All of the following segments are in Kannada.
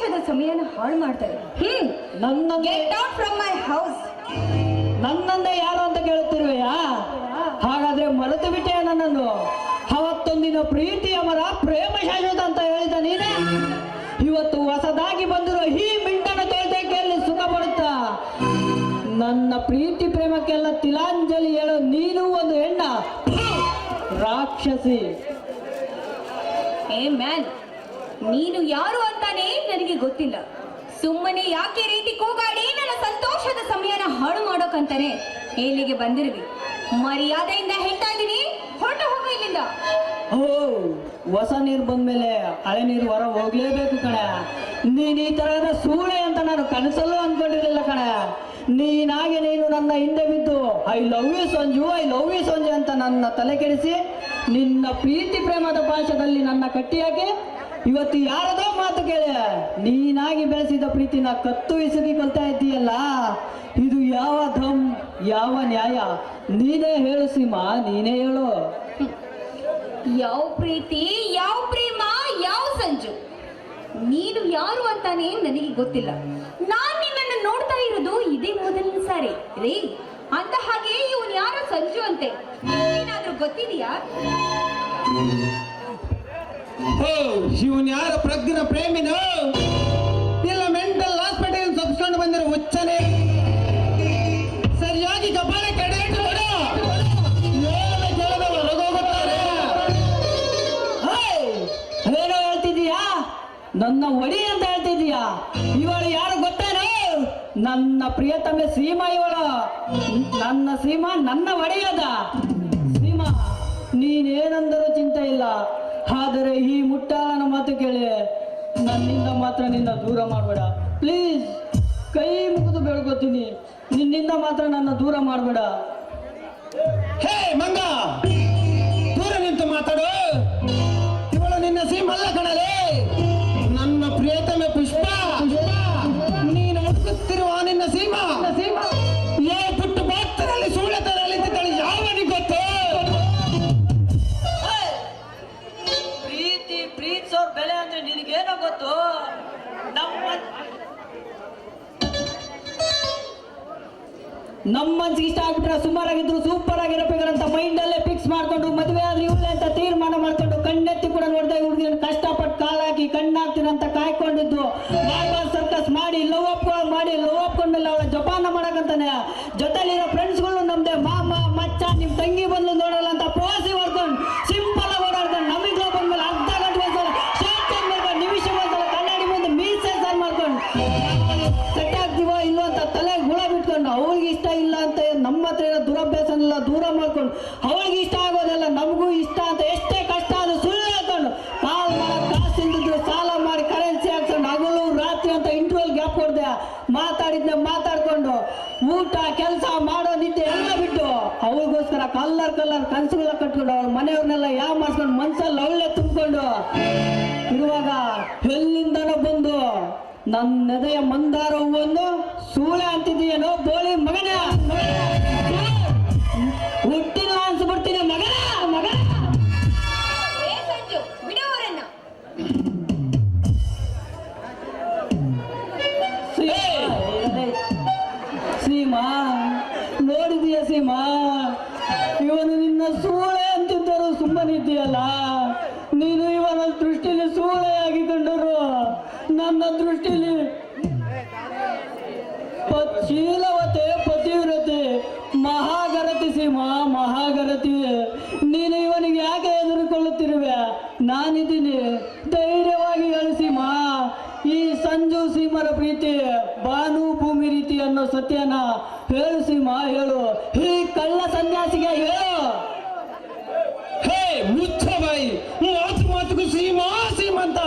ಸಂತೋಷದ ಸಮಯನ ಹಾಳು ಮಾಡ್ತಾರೆ ಹ್ಮ್ ನನ್ನ get out from my house ನನ್ನಂದೇ ಯಾರು ಅಂತ ಕೇಳುತ್ತಿರುವೆಯಾ? ಹಾಗಾದ್ರೆ ಮರೆತು ಬಿಟ್ಟೆ ನನ್ನನ್ನು? ಅವತ್ತೊಂದಿನ ಪ್ರೀತಿಯ ಮರ ಪ್ರೇಮ ಶಾಶ್ವತ ಅಂತ ಹೇಳಿದ ನೀನೇ? ಇವತ್ತು ಹೊಸದಾಗಿ ಬಂದಿರೋ ಈ ಮಿಂಟನ ತೋಟೆಯಲ್ಲಿ ಸುಖ ಪಡುತ್ತಾ? ನನ್ನ ಪ್ರೀತಿ ಪ್ರೇಮಕ್ಕೆಲ್ಲ ತಿಲಾಂಜಲಿ ಹೇಳೋ ನೀನು ಒಂದು ಹೆಣ್ಣ. ರಾಕ್ಷಸಿ. ಏ ಮ್ಯಾನ್ ನೀನು ಯಾರು ಅಂತಾನೆ ನನಗೆ ಗೊತ್ತಿಲ್ಲ. ಸುಮ್ಮನೆ ಯಾಕೆ ರೀತಿ ಕೂಗಾಡಿ ನನ್ನ ಸಂತೋಷದ ಸಮಯನ ಹಾಳು ಮಾಡೋಕಂತಾನೆ ಇಲ್ಲಿಗೆ ಬಂದಿರುವಿ. ಮರ್ಯಾದೆಯಿಂದ ಹೇಳ್ತಾ ಇದ್ದೀನಿ. ಹೊರಟು ಹೋಗು ಇಲ್ಲಿಂದ. ಓ, ಹೊಸ ನೀರು ಬಂದ್ಮೇಲೆ ಹಳೆ ನೀರು ಹೊರ ಹೋಗ್ಲೇಬೇಕು ಕಣ. ನೀನ್ ಈ ತರಹದ ಸೂಳೆ ಅಂತ ನಾನು ಕನಸಲ್ಲೂ ಅನ್ಕೊಂಡಿರ್ಲಿಲ್ಲ ಕಣ. ನೀನಾಗೆ ನೀನು ನನ್ನ ಹಿಂದೆ ಬಿದ್ದು I love you Sanju I love you Sanju ಅಂತ ನನ್ನ ತಲೆ ಕೆಡಿಸಿ ನಿನ್ನ ಪ್ರೀತಿ ಪ್ರೇಮದ ಪಾಶದಲ್ಲಿ ನನ್ನ ಕಟ್ಟಿಯಾಕೆ ಇವತ್ತು ಯಾರದೋ ಮಾತು ಕೇಳಿ, ನೀನಾಗಿ ಬೆಳೆಸಿದ ಪ್ರೀತಿನ ಕತ್ತು ಎಸಗಿ ಕೊಲ್ತಾ ಇದ್ದೀಯಲ್ಲ, ಇದು ಯಾವ ಧಮ್, ಯಾವ ನ್ಯಾಯ? ನೀನೇ ಹೇಳು ಸೀಮಾ, ನೀನೇ ಹೇಳು. ಯಾವ ಪ್ರೀತಿ, ಯಾವ ಪ್ರೇಮ, ಯಾವ ಸಂಜು? ನೀನು ಯಾರು ಅಂತಾನೆ ನನಗೆ ಗೊತ್ತಿಲ್ಲ. ನಾನ್ ನಿನ್ನನ್ನು ನೋಡ್ತಾ ಇರೋದು ಇದೇ ಮೊದಲನೇ ಸಾರಿ. ರೀ ಅಂತ ಹಾಗೆ ಇವನ್ ಯಾರು ಸಂಜು ಅಂತೆ? ಏನಾದ್ರೂ ಗೊತ್ತಿದೆಯಾ? ಓ, ಶಿವನ್ ಯಾರ ಪ್ರಜ್ಞನ ಪ್ರೇಮಿನೋ? ಇಲ್ಲ ಮೆಂಟಲ್ ಹಾಸ್ಪಿಟಲ್ ತಪ್ಪಿಸ್ಕೊಂಡು ಬಂದಿರೋ ಹುಚ್ಚನೆ. ಸರಿಯಾಗಿ ಕಪಾಳ ಕೆಡೆ ಇಟ್ಟುಕೊಡು. ಏನು ಕೇಳದೆ ಹೊರಗೋಗುತ್ತಾರೆ. ಹೇಯ್! ಏನೋ ಹೇಳ್ತಿದೀಯಾ ನನ್ನ ಒಡಿ ಅಂತ ಹೇಳ್ತಿದೀಯಾ ಇವಳು ಯಾರು ಗೊತ್ತೇನು? ನನ್ನ ಪ್ರಿಯತಮೆ ಸೀಮಾ ಇವಳು. ನನ್ನ ಸೀಮಾ ನನ್ನ ಒಡೆಯದ. ಸೀಮಾ, ನೀನೇನಂದರೂ ಚಿಂತೆ ಇಲ್ಲ. ಆದರೆ ಈ ಮುಟ್ಟಾಳನ ಮಾತು ಕೇಳಿ ನನ್ನಿಂದ ಮಾತ್ರ ನಿನ್ನ ದೂರ ಮಾಡಬೇಡ. ಪ್ಲೀಸ್ ಕೈ ಮುಗಿದು ಬೆಳ್ಕೊತೀನಿ ನಿನ್ನಿಂದ ಮಾತ್ರ ನನ್ನ ದೂರ ಮಾಡಬೇಡ. ನಮ್ಮ ಮನ್ಸಿಗೆ ಇಷ್ಟ ಆಗ್ಬಿಟ್ರೆ ಸುಮಾರಾಗಿದ್ರು ಸೂಪರ್ ಆಗಿರಬೇಕಂತ ಮೈಂಡ್ ಅಲ್ಲೇ ಫಿಕ್ಸ್ ಮಾಡ್ಕೊಂಡು ಮದುವೆ ಆದ್ರೆ ಇವ್ಲೆ ಅಂತ ತೀರ್ಮಾನ ಮಾಡ್ಕೊಂಡು ಕಣ್ಣೆತ್ತಿ ಕೂಡ ನೋಡ್ದೆ ಹುಡುಗಿನ ಕಷ್ಟಪಟ್ಟು ಕಾಲಾಕಿ ಅಂತ ಕಾಯ್ಕೊಂಡಿದ್ದು. ಸರ್ಕಸ್ ಮಾಡಿ ಲವ್ ಅಪ್ ಮಾಡಿ ಲವ್ ಅಪ್ಕೊಂಡಲ್ಲ ಅವಳ ಜಪಾನ ಮಾಡಕಂತಾನೆ. ಜೊತೆಲಿರೋ ಫ್ರೆಂಡ್ಸ್ಗಳು ನಮ್ದೆ ಮಾಮ, ಮಚ್ಚ, ನಿಮ್ ತಂಗಿ ಬಂದು ಹತ್ರ ದೂರ ಮಾಡ್ಕೊಂಡು, ಅವಳಿಗೆ ಇಷ್ಟ ಆಗೋದೆಲ್ಲ ನಮಗೂ ಇಷ್ಟ ಅಂತ ಎಷ್ಟೇ ಕಷ್ಟ ಅದು ಸುಳ್ಳು ಹೇಳ್ಕೊಂಡು, ಕಾಲ್ ಕಾಸಿಲ್ದಿದ್ರು ಸಾಲ ಮಾಡಿ, ಕರೆನ್ಸಿ ಹಾಕ್ಸ್ಕೊಂಡು, ಹಗಲು, ರಾತ್ರಿ ಅಂತ ಇಂಟ್ರೋಲ್ ಗ್ಯಾಪ್ ಕೊಡ್ದೆ, ಮಾತಾಡಿದ್ನ ಮಾತಾಡ್ಕೊಂಡು, ಊಟ, ಕೆಲಸ ಮಾಡೋ ನಿದ್ದೆ ಎಲ್ಲ ಬಿಟ್ಟು, ಅವಳಿಗೋಸ್ಕರ ಕಲ್ಲರ್ ಕಲ್ಲರ್ ಕನಸುಗಳ ಕಟ್ಕೊಂಡು ಅವ್ರ ಮನೆಯವ್ರನ್ನೆಲ್ಲ ಯಾವ ಮಾಡ್ಸ್ಕೊಂಡು, ಮನ್ಸಲ್ಲಿ ಅವಳೆ ತುಂಬಿಕೊಂಡು, ಇರುವಾಗ ಎಲ್ಲಿಂದನೋ ಬಂದು ನನ್ನ ಎದೆಯ ಮಂದಾರ ಹೂವನ್ನು ಸೂಳೆ ಅಂತಿದ್ದೀಯನೋ ಬೋಳಿ ಮಗನ? ಸೂಳೆ ಅಂತಿದ್ದರು ಸುಮ್ಮನಿದ್ದೀಯಲ್ಲ ನೀನು ಇವನ ದೃಷ್ಟಿಲಿ ಸೂಳೆ ಆಗಿಕೊಂಡರು ನನ್ನ ದೃಷ್ಟಿಲಿ ಶೀಲವತೆ ಪತಿವ್ರತೆ, ಮಹಾಗರತಿ ಸಿಂಹ ಮಹಾಗರತಿ. ನೀನು ಇವನಿಗೆ ಯಾಕೆ ಎದುರುಕೊಳ್ಳುತ್ತಿರುವೆ? ನಾನಿದ್ದೀನಿ. ಧೈರ್ಯವಾಗಿ ಸೀಮಾ. ಈ ಸಂಜು ಸೀಮರ ಪ್ರೀತಿ ಬಾನು ಭೂಮಿ ರೀತಿ ಅನ್ನೋ ಸತ್ಯನ ಹೇಳು ಸೀಮಾ, ಹೇಳು. ಈ ಕಳ್ಳ ಸನ್ಯಾಸಿಗೆ ಹೇಳು ಹೇ ಮುಚ್ಚ ಬಾಯಿ ಮಾತು ಮಾತುಗೂ ಸೀಮಾ ಸೀಮಂತ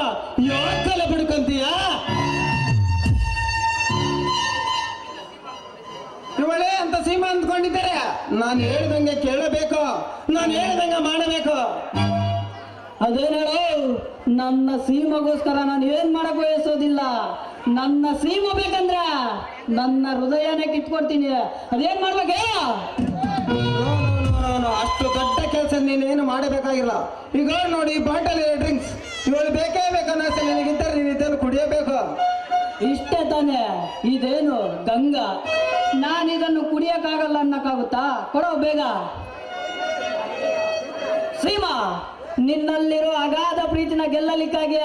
ಯಾಕಲ್ಲ ಬಿಡ್ಕೊಂತೀಯ? ಇವಳೆ ಅಂತ ಸೀಮಾ ಅಂದ್ಕೊಂಡಿದ್ದಾರೆ. ನಾನು ಹೇಳ್ದಂಗೆ ಕೇಳಬೇಕು. ನಾನು ಹೇಳ್ದಂಗೆ ಮಾಡಬೇಕು. ಅದೇನೇಳು ನನ್ನ ಸೀಮಗೋಸ್ಕರ ನಾನು ಏನ್ ಮಾಡಕ್ ಬಯಸೋದಿಲ್ಲ. ನನ್ನ ಸೀಮ ಬೇಕಂದ್ರ ನನ್ನ ಹೃದಯನೇ ಕಿತ್ಕೊಡ್ತೀನಿ. ಅದೇನ್ ಮಾಡ್ಬೇಕೇ. ಅಷ್ಟು ದೊಡ್ಡ ಕೆಲಸ ನೀನೇನು ಮಾಡಬೇಕಾಗಿಲ್ಲ. ಈಗ ನೋಡಿ ಬಾಟಲ್ ಡ್ರಿಂಕ್ಸ್. ಇವಳು ಬೇಕೇ ಬೇಕನ್ನೋ ನೀನು ಇದನ್ನು ಕುಡಿಯಬೇಕು. ಇಷ್ಟೇ ತಾನೇ. ಇದೇನು ಗಂಗಾ? ನಾನು ಇದನ್ನು ಕುಡಿಯಕ್ಕಾಗಲ್ಲ ಅನ್ನಕ್ಕಾಗುತ್ತಾ? ಕೊಡೋ ಬೇಗ. ಶ್ರೀಮಾ ನಿನ್ನಲ್ಲಿರೋ ಅಗಾಧ ಪ್ರೀತಿನ ಗೆಲ್ಲಲಿಕ್ಕಾಗಿ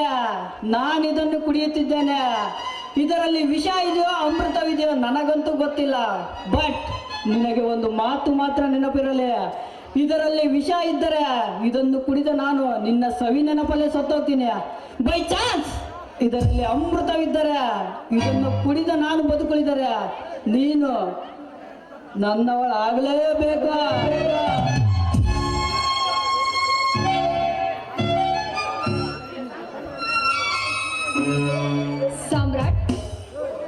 ನಾನು ಇದನ್ನು ಕುಡಿಯುತ್ತಿದ್ದೇನೆ. ಇದರಲ್ಲಿ ವಿಷ ಇದೆಯೋ ಅಮೃತವಿದೆಯೋ ನನಗಂತೂ ಗೊತ್ತಿಲ್ಲ. ಬಟ್ ನಿನಗೆ ಒಂದು ಮಾತು ಮಾತ್ರ ನೆನಪಿರಲಿ. ಇದರಲ್ಲಿ ವಿಷ ಇದ್ದರೆ ಇದನ್ನು ಕುಡಿದ ನಾನು ನಿನ್ನ ಸವಿ ನೆನಪಲ್ಲೇ ಸತ್ತೋಗ್ತೀನಿ. ಬೈ ಚಾನ್ಸ್ ಇದರಲ್ಲಿ ಅಮೃತವಿದ್ದರೆ ಇದನ್ನು ಕುಡಿದ ನಾನು ಬದುಕುಳಿದರೆ ನೀನು ನನ್ನವಳಾಗಲೇಬೇಕು. ಸಾಮ್ರಾಟ್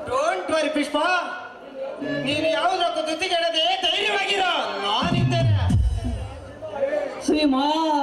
ಡೋಂಟ್ ವರಿ ಪುಷ್ಪ ನೀನು Mom.